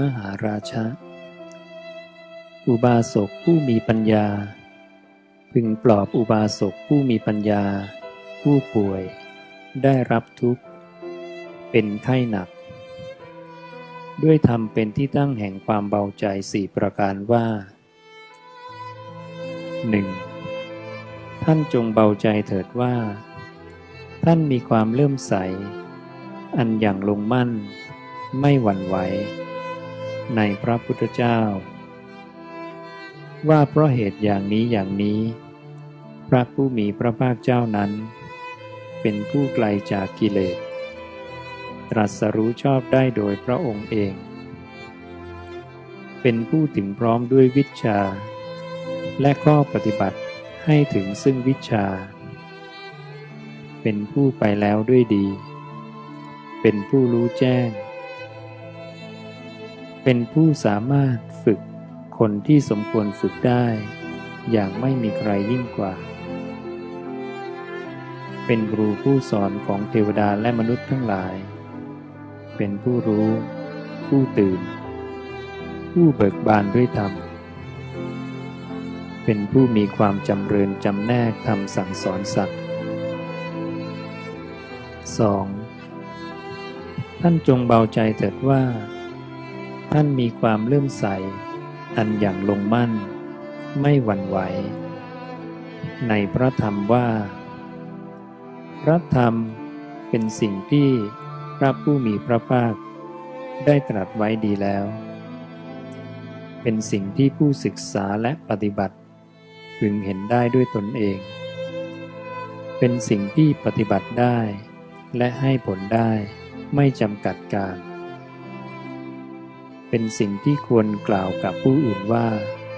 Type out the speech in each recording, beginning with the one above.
มหาราชะ อุบาสกผู้มีปัญญา พึงปลอบอุบาสกผู้มีปัญญา ผู้ป่วย ได้รับทุกข์ เป็นไข้หนัก ด้วยธรรมเป็นที่ตั้งแห่งความเบาใจสี่ประการว่า 1. ท่านจงเบาใจเถิดว่า ท่านมีความเลื่อมใส อันอย่างลงมั่น ไม่หวั่นไหว ในพระพุทธเจ้า ว่าเพราะเหตุอย่างนี้อย่างนี้ พระผู้มีพระภาคเจ้านั้น เป็นผู้ไกลจากกิเลส ตรัสรู้ชอบได้โดยพระองค์เอง เป็นผู้ถึงพร้อมด้วยวิชา และข้อปฏิบัติให้ถึงซึ่งวิชา เป็นผู้ไปแล้วด้วยดี เป็นผู้รู้แจ้ง เป็นผู้สามารถฝึกคนที่สมควรฝึกได้ อย่างไม่มีใครยิ่งกว่า เป็นครูผู้สอนของเทวดาและมนุษย์ทั้งหลาย เป็นผู้รู้ ผู้ตื่น ผู้เบิกบานด้วยธรรม เป็นผู้มีความจำเริญจำแนกทำสั่งสอนสัตว์ 2. ท่านจงเบาใจเถิดว่า ท่านมีความเลื่อมใส อันอย่างลงมั่น ไม่หวั่นไหว ในพระธรรมว่า พระธรรมเป็นสิ่งที่พระผู้มีพระภาค ได้ตรัสไว้ดีแล้ว เป็นสิ่งที่ผู้ศึกษาและปฏิบัติ พึงเห็นได้ด้วยตนเอง เป็นสิ่งที่ปฏิบัติได้ และให้ผลได้ไม่จำกัดการ เป็นสิ่งที่ควรกล่าวกับผู้อื่นว่า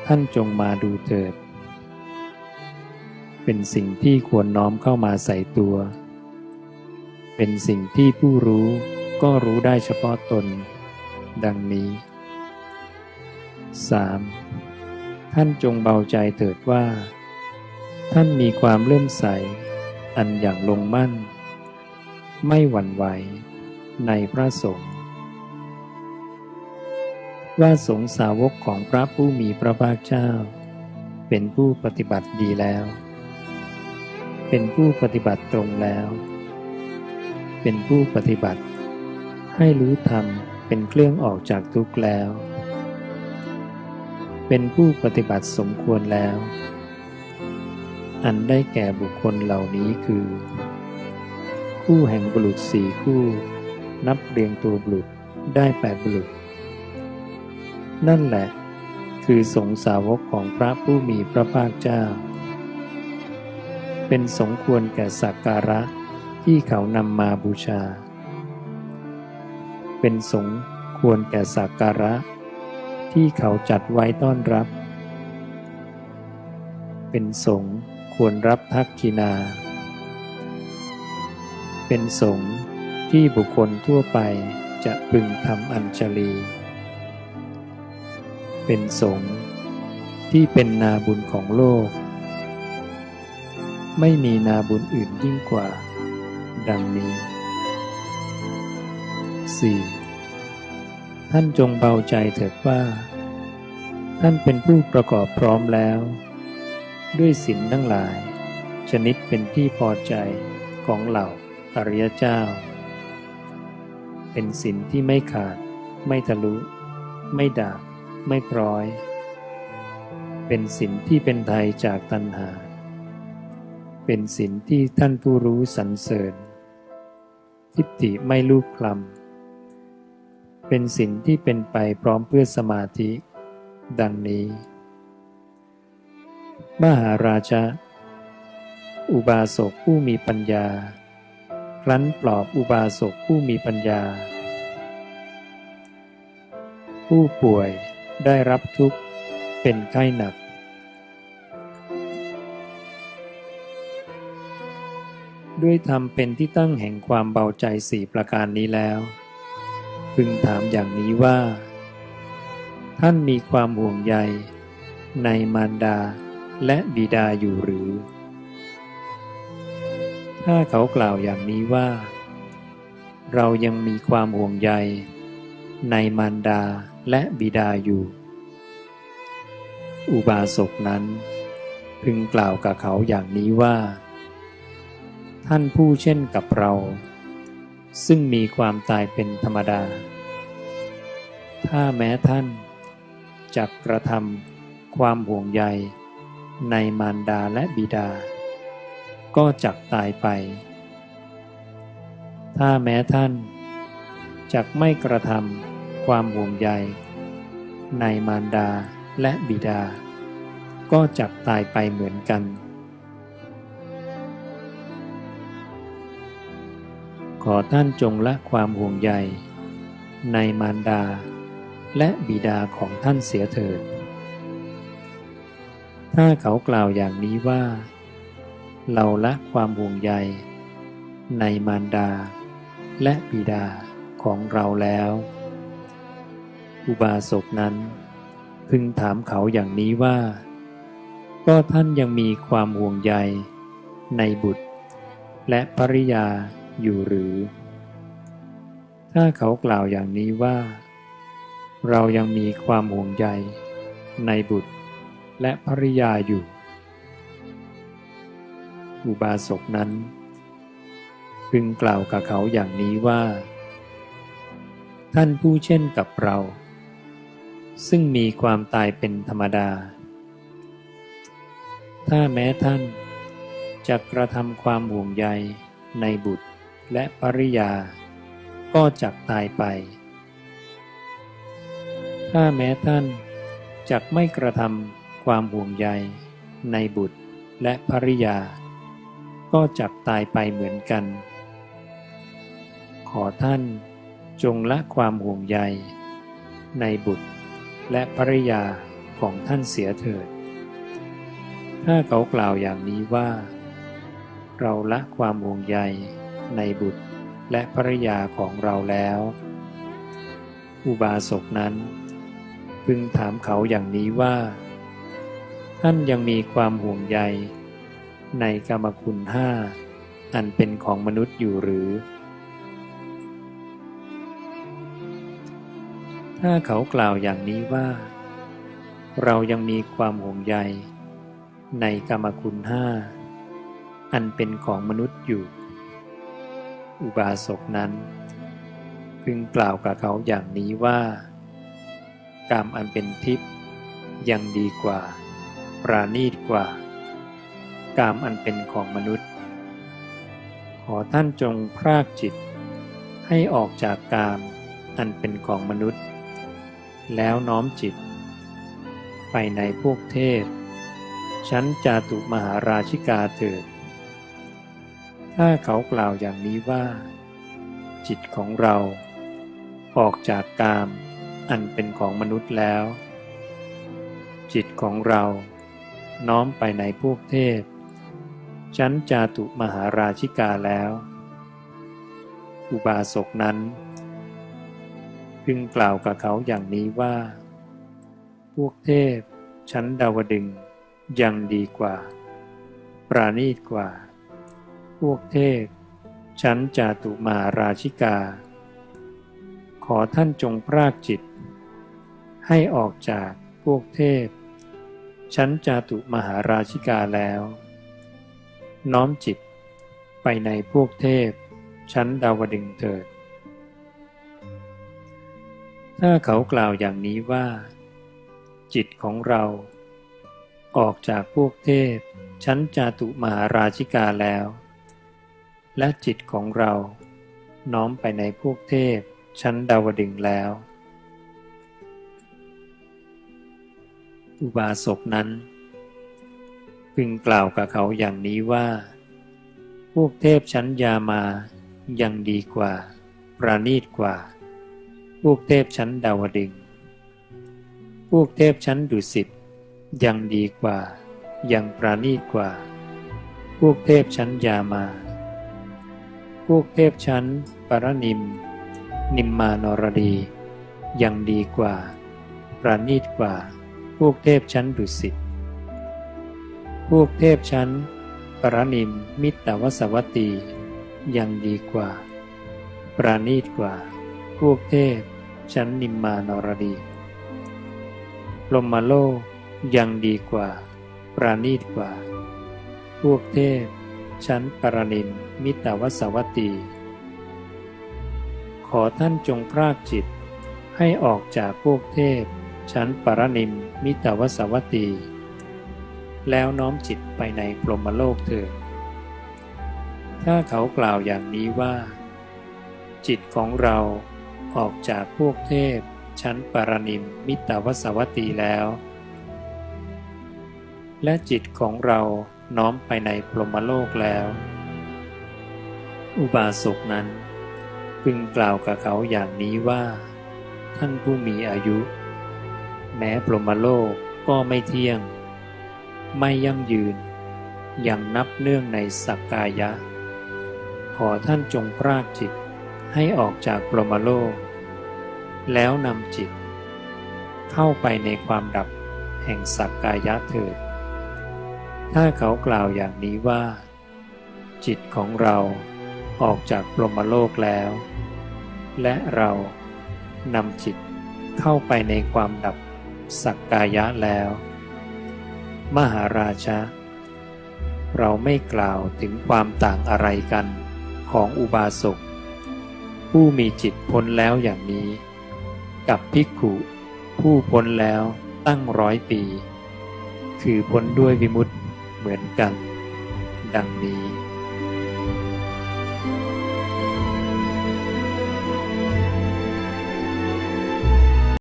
ท่านจงมาดูเถิด เป็นสิ่งที่ควรน้อมเข้ามาใส่ตัว เป็นสิ่งที่ผู้รู้ก็รู้ได้เฉพาะตน ดังนี้ 3. ท่านจงเบาใจเถิดว่า ท่านมีความเลื่อมใส อันอย่างลงมั่น ไม่หวั่นไหวในพระสงฆ์ ว่าสงสาวกของพระผู้มีพระภาคเจ้า เป็นผู้ปฏิบัติดีแล้ว เป็นผู้ปฏิบัติตรงแล้ว เป็นผู้ปฏิบัติ ให้รู้ธรรมเป็นเครื่องออกจากทุกข์แล้ว เป็นผู้ปฏิบัติสมควรแล้ว อันได้แก่บุคคลเหล่านี้คือ คู่แห่งบุรุษสี่คู่ นับเรียงตัวบุรุษได้แปดบุรุษ นั่นแหละ คือสงสาวกของพระผู้มีพระภาคเจ้า เป็นสมควรแก่สักการะที่เขานำมาบูชา เป็นสงควรแก่สักการะ ที่เขาจัดไว้ต้อนรับ เป็นสงควรรับทักกินา เป็นสงที่บุคคลทั่วไปจะพึงทำอัญชลี เป็นสงฆ์ที่เป็นนาบุญของโลก ไม่มีนาบุญอื่นยิ่งกว่า ดังนี้ 4. ท่านจงเบาใจเถิดว่า ท่านเป็นผู้ประกอบพร้อมแล้ว ด้วยศีลทั้งหลาย ชนิดเป็นที่พอใจของเหล่าอริยเจ้า เป็นศีลที่ไม่ขาด ไม่ทะลุ ไม่ด่าง ไม่พร้อย เป็นศีลที่เป็นไทยจากตัณหา เป็นศีลที่ท่านผู้รู้สรรเสริญ ทิฏฐิไม่ลูกคลำเป็นศีลที่เป็นไปพร้อมเพื่อสมาธิ ดังนี้ มหาราชาอุบาสกผู้มีปัญญา ครั้นปลอบอุบาสกผู้มีปัญญาผู้ป่วย ได้รับทุกข์เป็นไข้หนัก ด้วยธรรมเป็นที่ตั้งแห่งความเบาใจสี่ประการนี้แล้ว พึงถามอย่างนี้ว่า ท่านมีความห่วงใย ในมารดาและบิดาอยู่หรือ ถ้าเขากล่าวอย่างนี้ว่า เรายังมีความห่วงใย ในมารดา และบิดาอยู่ อุบาสกนั้น พึงกล่าวกับเขาอย่างนี้ว่า ท่านผู้เช่นกับเรา ซึ่งมีความตายเป็นธรรมดา ถ้าแม้ท่านจักกระทำความห่วงใยในมารดาและบิดา ก็จักตายไป ถ้าแม้ท่านจักไม่กระทำ ความห่วงใย ในมารดาและบิดา ก็จักตายไปเหมือนกัน ขอท่านจงละความห่วงใย ในมารดา และบิดาของท่านเสียเถิด ถ้าเขากล่าวอย่างนี้ว่า เราละความห่วงใย ในมารดาและบิดาของเราแล้ว อุบาสกนั้น พึงถามเขาอย่างนี้ว่า ก็ท่านยังมีความห่วงใย ในบุตร และภริยาอยู่หรือ ถ้าเขากล่าวอย่างนี้ว่า เรายังมีความห่วงใย ในบุตร และภริยาอยู่ อุบาสกนั้น พึงกล่าวกับเขาอย่างนี้ว่าท่านผู้เช่นกับเรา ซึ่งมีความตายเป็นธรรมดา ถ้าแม้ท่านจะกระทำความห่วงใยในบุตรและภริยา ก็จักตายไป ถ้าแม้ท่านจักไม่กระทำความห่วงใยในบุตรและภริยา ก็จักตายไปเหมือนกัน ขอท่านจงละความห่วงใยในบุตร และภริยาของท่านเสียเถิด ถ้าเขากล่าวอย่างนี้ว่า เราละความห่วงใยในบุตรและภริยาของเราแล้ว อุบาสกนั้น พึงถามเขาอย่างนี้ว่า ท่านยังมีความห่วงใยในกรรมคุณห้าอันเป็นของมนุษย์อยู่หรือ ถ้าเขากล่าวอย่างนี้ว่า เรายังมีความห่วงใย ในกรรมคุณห้า อันเป็นของมนุษย์อยู่ อุบาสกนั้น พึงกล่าวกับเขาอย่างนี้ว่า กรรมอันเป็นทิพย์ยังดีกว่า ปราณีตกว่า กรรมอันเป็นของมนุษย์ ขอท่านจงพรากจิตให้ออกจากกามอันเป็นของมนุษย์ แล้วน้อมจิต ไปในพวกเทพชั้นจาตุมหาราชิกาเถิด ถ้าเขากล่าวอย่างนี้ว่า จิตของเราออกจากกามอันเป็นของมนุษย์แล้ว จิตของเราน้อมไปในพวกเทพ ชั้นจาตุมหาราชิกาแล้ว อุบาสกนั้น พึงกล่าวกับเขาอย่างนี้ว่า พวกเทพชั้นดาวดึงยังดีกว่า ปราณีตกว่า พวกเทพ ชั้นจาตุมาราชิกา ขอท่านจงพรากจิต ให้ออกจากพวกเทพ ชั้นจาตุมหาราชิกาแล้ว น้อมจิตไปในพวกเทพ ชั้นดาวดึงเถิด ถ้าเขากล่าวอย่างนี้ว่า จิตของเรา ออกจากพวกเทพ ชั้นจาตุมหาราชิกาแล้ว และจิตของเรา น้อมไปในพวกเทพ ชั้นดาวดึงแล้ว อุบาสกนั้น พึงกล่าวกับเขาอย่างนี้ว่า พวกเทพชั้นยามายังดีกว่า ประณีตกว่า พวกเทพชั้นดาวดึง พวกเทพชั้นดุสิตยังดีกว่า ยังปราณีตกว่า พวกเทพชั้นยามา พวกเทพชั้นปรนิม นิมมานรดี ยังดีกว่า ปราณีตกว่า พวกเทพชั้นดุสิต พวกเทพชั้น ปรนิมมิตรวสวัตตียังดีกว่า ปราณีตกว่า พวกเทพ ชั้นนิมมานรดีพรหมโลกยังดีกว่า ปราณีตกว่า พวกเทพ ชั้นปรนิมมิตรวสวัตตี ขอท่านจงพรากจิต ให้ออกจากพวกเทพ ชั้นปรนิมมิตรวสวัตตี แล้วน้อมจิตไปในพรหมโลกเถิดถ้าเขากล่าวอย่างนี้ว่า จิตของเรา ออกจากพวกเทพ ชั้นปรนิมมิตวสวัตตีแล้ว และจิตของเราน้อมไปในพรหมโลกแล้ว อุบาสกนั้น พึงกล่าวกับเขาอย่างนี้ว่า ท่านผู้มีอายุ แม้พรหมโลกก็ไม่เที่ยง ไม่ยั่งยืน ยังนับเนื่องในสักกายะ ขอท่านจงพรากจิต ให้ออกจากพรมโลก แล้วนำจิต เข้าไปในความดับแห่งสักกายะเถิด ถ้าเขากล่าวอย่างนี้ว่า จิตของเราออกจากพรมโลกแล้ว และเรานำจิตเข้าไปในความดับสักกายะแล้ว มหาราชะเราไม่กล่าวถึงความต่างอะไรกันของอุบาสก ผู้มีจิตพ้นแล้วอย่างนี้ กับภิกขุผู้พ้นแล้วตั้งร้อยปี คือพ้นด้วยวิมุตติเหมือนกัน ดังนี้